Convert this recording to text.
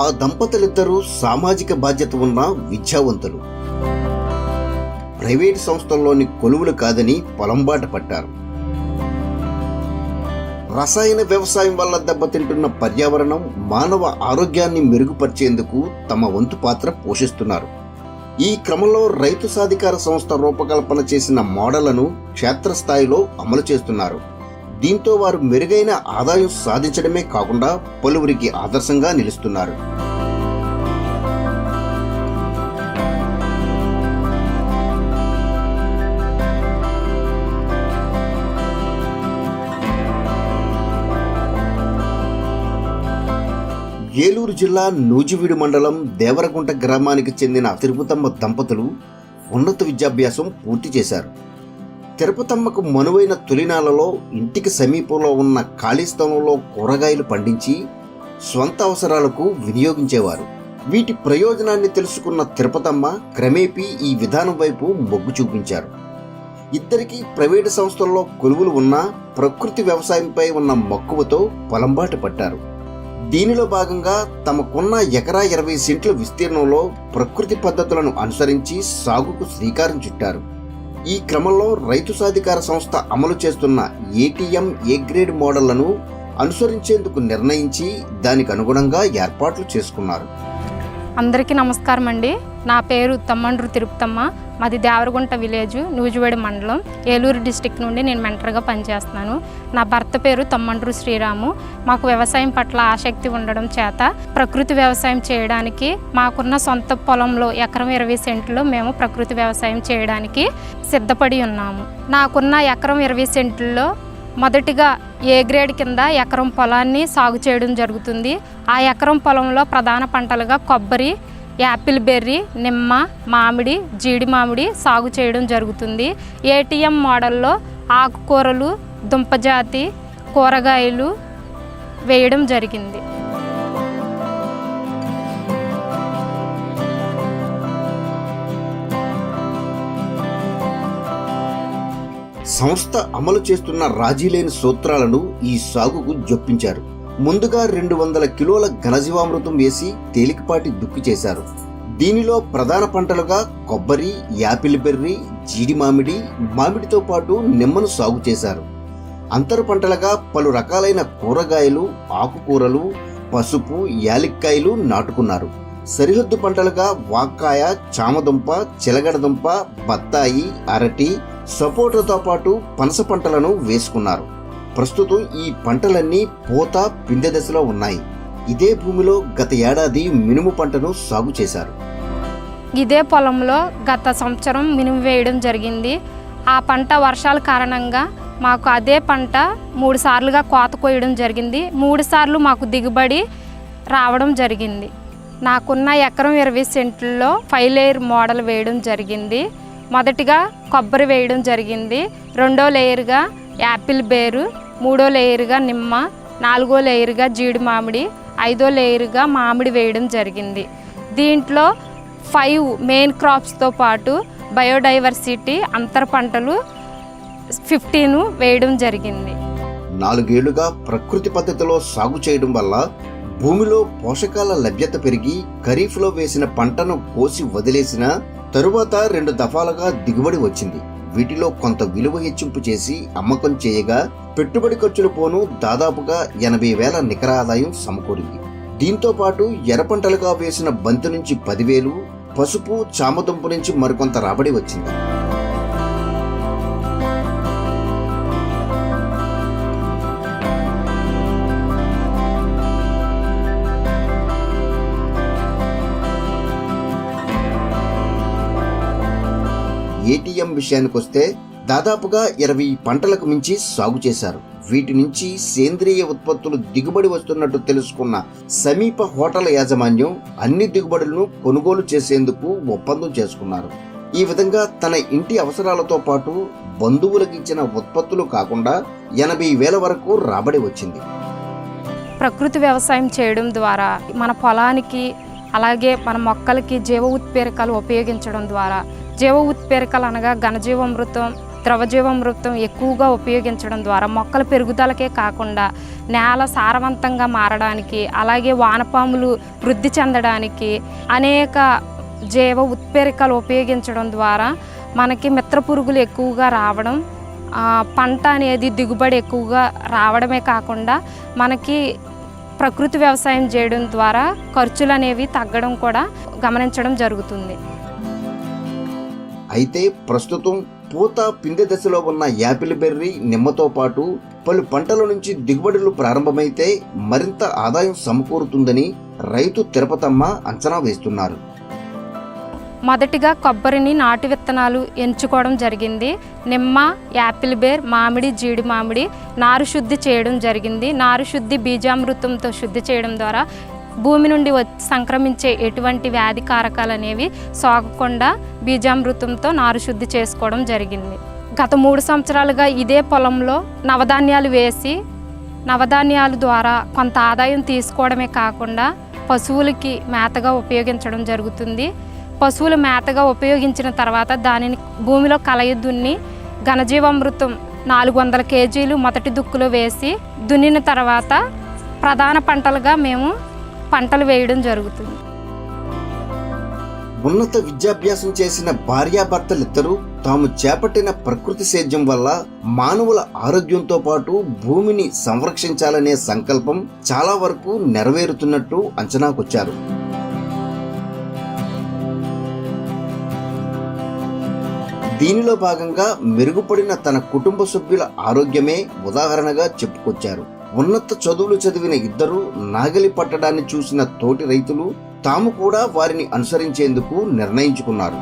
ఆ దంపతులిద్దరూ సామాజిక బాధ్యత ఉన్న విద్యావంతులు. ప్రైవేట్ సంస్థల్లోని కొలువులు కాదని పొలంబాట పట్టారు. రసాయన వ్యవసాయం వల్ల దెబ్బతింటున్న పర్యావరణం మానవ ఆరోగ్యాన్ని మెరుగుపరిచేందుకు తమ వంతు పాత్ర పోషిస్తున్నారు. ఈ క్రమంలో రైతు సాధికార సంస్థ రూపకల్పన చేసిన మోడళ్ళను క్షేత్రస్థాయిలో అమలు చేస్తున్నారు. దీంతో వారు మెరుగైన ఆదాయం సాధించడమే కాకుండా పలువురికి ఆదర్శంగా నిలుస్తున్నారు. ఏలూరు జిల్లా నూజివీడు మండలం దేవరగుంట గ్రామానికి చెందిన తిరుపతమ్మ దంపతులు ఉన్నత విద్యాభ్యాసం పూర్తి చేశారు. తిరుపతమ్మకు మనువైన తొలినాలలో ఇంటికి సమీపంలో ఉన్న ఖాళీ స్థలంలో కూరగాయలు పండించి స్వంత అవసరాలకు వినియోగించేవారు. వీటి ప్రయోజనాన్ని తెలుసుకున్న తిరుపతమ్మ క్రమేపీ ఈ విధానం వైపు మొగ్గు చూపించారు. ఇద్దరికీ ప్రైవేటు సంస్థల్లో కొలువులు ఉన్నా ప్రకృతి వ్యవసాయంపై ఉన్న మక్కువతో పొలంబాటు పట్టారు. దీనిలో భాగంగా తమకున్న ఎకరా ఇరవై సెంట్ల విస్తీర్ణంలో ప్రకృతి పద్ధతులను అనుసరించి సాగుకు శ్రీకారం చుట్టారు. ఈ క్రమంలో రైతు సాధికార సంస్థ అమలు చేస్తున్న ఏటీఎం ఏ గ్రేడ్ మోడళ్ళను అనుసరించేందుకు నిర్ణయించి దానికి అనుగుణంగా ఏర్పాట్లు చేసుకున్నారు. అందరికీ నమస్కారం అండి. నా పేరు తమ్మండ్రు తిరుపతమ్మ. మాది దేవరగుంట విలేజ్ నూజివేడి మండలం. ఏలూరు డిస్టిక్ నుండి నేను మెంటర్గా పనిచేస్తున్నాను. నా భర్త పేరు తమ్మండ్రు శ్రీరాము. మాకు వ్యవసాయం పట్ల ఆసక్తి ఉండడం చేత ప్రకృతి వ్యవసాయం చేయడానికి మాకున్న సొంత పొలంలో ఎకరం ఇరవై సెంట్లో మేము ప్రకృతి వ్యవసాయం చేయడానికి సిద్ధపడి ఉన్నాము. నాకున్న ఎకరం ఇరవై సెంట్లలో మొదటిగా ఏ గ్రేడ్ కింద ఎకరం పొలాన్ని సాగు చేయడం జరుగుతుంది. ఆ ఎకరం పొలంలో ప్రధాన పంటలుగా కొబ్బరి యాపిల్ బెర్రీ నిమ్మ మామిడి జీడి మామిడి సాగు చేయడం జరుగుతుంది. ఏటీఎం మోడల్లో ఆకుకూరలు దుంపజాతి కూరగాయలు వేయడం జరిగింది. సంస్థ అమలు చేస్తున్న రాజీలేని సూత్రాలను ఈ సాగుకు జొప్పించారు. ముందుగా రెండు వందల కిలోల ఘనజీవామృతం వేసి తేలికపాటి దుక్కి చేశారు. దీనిలో ప్రధాన పంటలుగా కొబ్బరి యాపిల్ బెర్రీ జీడి మామిడి మామిడితో పాటు నిమ్మను సాగు చేశారు. అంతర పంటలుగా పలు రకాలైన కూరగాయలు ఆకుకూరలు పసుపు యాలిక్కాయలు నాటుకున్నారు. సరిహద్దు పంటలుగా వాక్కాయ చామదుంప చిలగడదుంప బత్తాయి అరటి సపోటాతో పాటు పనస పంటలను వేసుకున్నారు. ప్రస్తుతం ఈ పంటలన్నీ పూత పిందె దశలో ఉన్నాయి. ఇదే భూమిలో గత ఏడాది మినుము పంటను సాగు చేశారు. ఇదే పొలంలో గత సంవత్సరం మినుము వేయడం జరిగింది. ఆ పంట వర్షాల కారణంగా మాకు అదే పంట మూడు సార్లుగా కోత కోయడం జరిగింది. మూడు సార్లు మాకు దిగుబడి రావడం జరిగింది. నాకున్న ఎకరం ఇరవై సెంట్లలో ఫైవ్ లేయర్ మోడల్ వేయడం జరిగింది. మొదటిగా కొబ్బరి వేయడం జరిగింది. రెండో లేయర్గా యాపిల్ బేరు మూడో లేయర్గా నిమ్మ నాలుగో లేయర్గా జీడి మామిడి ఐదో లేయర్గా మామిడి వేయడం జరిగింది. దీంట్లో ఫైవ్ మెయిన్ క్రాప్స్తో పాటు బయోడైవర్సిటీ అంతర పంటలు ఫిఫ్టీన్ వేయడం జరిగింది. నాలుగేళ్ళుగా ప్రకృతి పద్ధతిలో సాగు చేయడం వల్ల భూమిలో పోషకాల లభ్యత పెరిగి ఖరీఫ్లో వేసిన పంటను కోసి వదిలేసిన తరువాత రెండు దఫాలుగా దిగుబడి వచ్చింది. వీటిలో కొంత విలువ హెచ్చింపు చేసి అమ్మకం చేయగా పెట్టుబడి ఖర్చులు పోను దాదాపుగా ఎనభై వేల నికర ఆదాయం సమకూరింది. దీంతో పాటు ఎర్ర పంటలుగా వేసిన బంతి నుంచి పదివేలు పసుపు చామదుంపు నుంచి మరికొంత రాబడి వచ్చింది. ఏటీఎం విషయానికి వస్తే దాదాపుగా ఇరవై పంటలకు మించి సాగు చేశారు. వీటి నుంచి సేంద్రియ ఉత్పత్తులు దిగుబడి వస్తున్నట్టు తెలుసుకున్న సమీప హోటల్ యాజమాన్యం అన్ని దిగుబడులను కొనుగోలు చేసేందుకు ఒప్పందం చేసుకున్నారు. ఈ విధంగా తన ఇంటి అవసరాలతో పాటు బంధువులకు ఇచ్చిన ఉత్పత్తులు కాకుండా ఎనభై వేల వరకు రాబడి వచ్చింది. ప్రకృతి వ్యవసాయం చేయడం ద్వారా మన పొలానికి అలాగే మన మొక్కలకి జీవ ఉత్పేరకాలు ఉపయోగించడం ద్వారా జీవ ఉత్పేరకలు అనగా ఘనజీవామృతం ద్రవజీవామృతం ఎక్కువగా ఉపయోగించడం ద్వారా మొక్కల పెరుగుదలకే కాకుండా నేల సారవంతంగా మారడానికి అలాగే వానపాములు వృద్ధి చెందడానికి అనేక జీవ ఉత్పేరికలు ఉపయోగించడం ద్వారా మనకి మిత్ర పురుగులు ఎక్కువగా రావడం పంట అనేది దిగుబడి ఎక్కువగా రావడమే కాకుండా మనకి ప్రకృతి వ్యవసాయం చేయడం ద్వారా ఖర్చులు అనేవి తగ్గడం కూడా గమనించడం జరుగుతుంది. అయితే ప్రస్తుతం పూత పిందె దశలో ఉన్న యాపిల్ బెర్రీ నిమ్మతో పాటు పలు పంటల నుంచి దిగుబడులు ప్రారంభమైతే మరింత ఆదాయం సమకూరుతుందని రైతు తిరుపతమ్మ అంచనా వేస్తున్నారు. మొదటిగా కొబ్బరిని నాటు విత్తనాలు ఎంచుకోవడం జరిగింది. నిమ్మ యాపిల్ బేర్ మామిడి జీడి మామిడి నారు శుద్ధి చేయడం జరిగింది. నారు శుద్ధి బీజామృతంతో శుద్ధి చేయడం ద్వారా భూమి నుండి వచ్చి సంక్రమించే ఎటువంటి వ్యాధి కారకాలు అనేవి సోకకుండా బీజామృతంతో నారు శుద్ధి చేసుకోవడం జరిగింది. గత మూడు సంవత్సరాలుగా ఇదే పొలంలో నవధాన్యాలు వేసి నవధాన్యాల ద్వారా కొంత ఆదాయం తీసుకోవడమే కాకుండా పశువులకి మేతగా ఉపయోగించడం జరుగుతుంది. పశువులు మేతగా ఉపయోగించిన తర్వాత దానిని భూమిలో కలయి దున్ని ఘనజీవామృతం నాలుగు వందల కేజీలు మొదటి దుక్కులో వేసి దున్నిన తర్వాత ప్రధాన పంటలుగా మేము పంటలు వేయడం జరుగుతుంది. ఉన్నత విద్యాభ్యాసం చేసిన భార్యాభర్తలిద్దరూ తాము చేపట్టిన ప్రకృతి సేద్యం వల్ల మానవుల ఆరోగ్యంతో పాటు భూమిని సంరక్షించాలనే సంకల్పం చాలా వరకు నెరవేరుతున్నట్టు అంచనాకొచ్చారు. దీనిలో భాగంగా మెరుగుపడిన తన కుటుంబ సభ్యుల ఆరోగ్యమే ఉదాహరణగా చెప్పుకొచ్చారు. ఉన్నత చదువులు చదివిన ఇద్దరు నాగలి పట్టడాన్ని చూసిన తోటి రైతులు తాము కూడా వారిని అనుసరించేందుకు నిర్ణయించుకున్నారు.